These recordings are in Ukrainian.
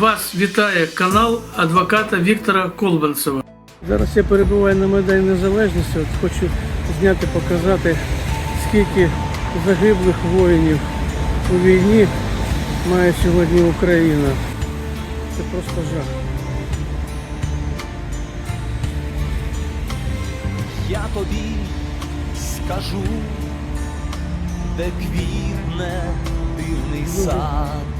Вас вітає канал адвоката Віктора Колбанцева. Зараз я перебуваю на Майдані Незалежності. От хочу зняти, показати, скільки загиблих воїнів у війні має сьогодні Україна. Це просто жах. Я тобі скажу, де квітне дивний сад,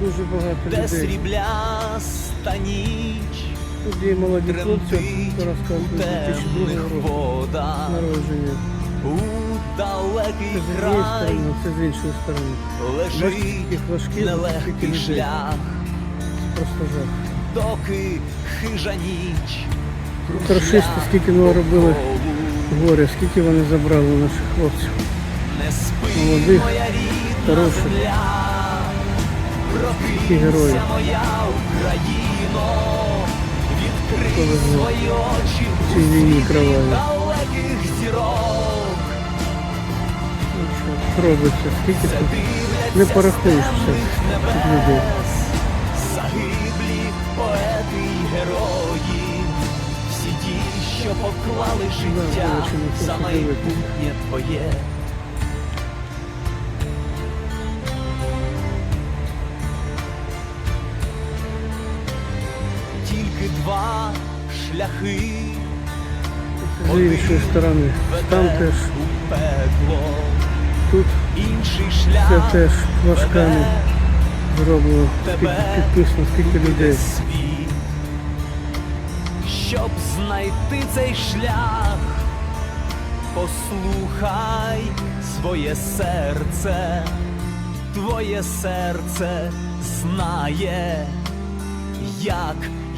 Дуже багато де людей. срібляста ніч є молоді хлопці, у темних водах, народження. у далекий край це з іншої сторони. Лежить важких, нелегкий шлях, Просто жах. доки хижа ніч. Рашисти скільки ми робили горя, скільки вони забрали наших хлопців. Не спи, Молодих, моя рідна хороших. Очі В цій війні зірок. Ну робиться, скільки тут? не з порахуєш цих людей. загиблі поети й герої, всі ті, що поклали життя за майбутнє твоє. Тільки два шляхи. З іншої сторони, там теж, тут інший шлях теж флажками веде зроблено, підписано, скільки людей. світ. Щоб знайти цей шлях, послухай своє серце, твоє серце знає, як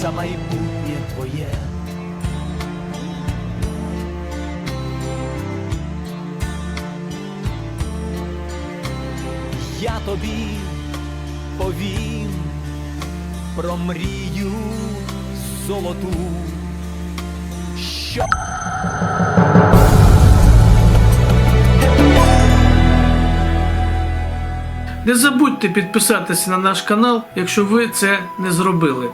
за майбутнє твоє. Я тобі повім про мрію золоту, що Не забудьте підписатися на наш канал, якщо ви це не зробили.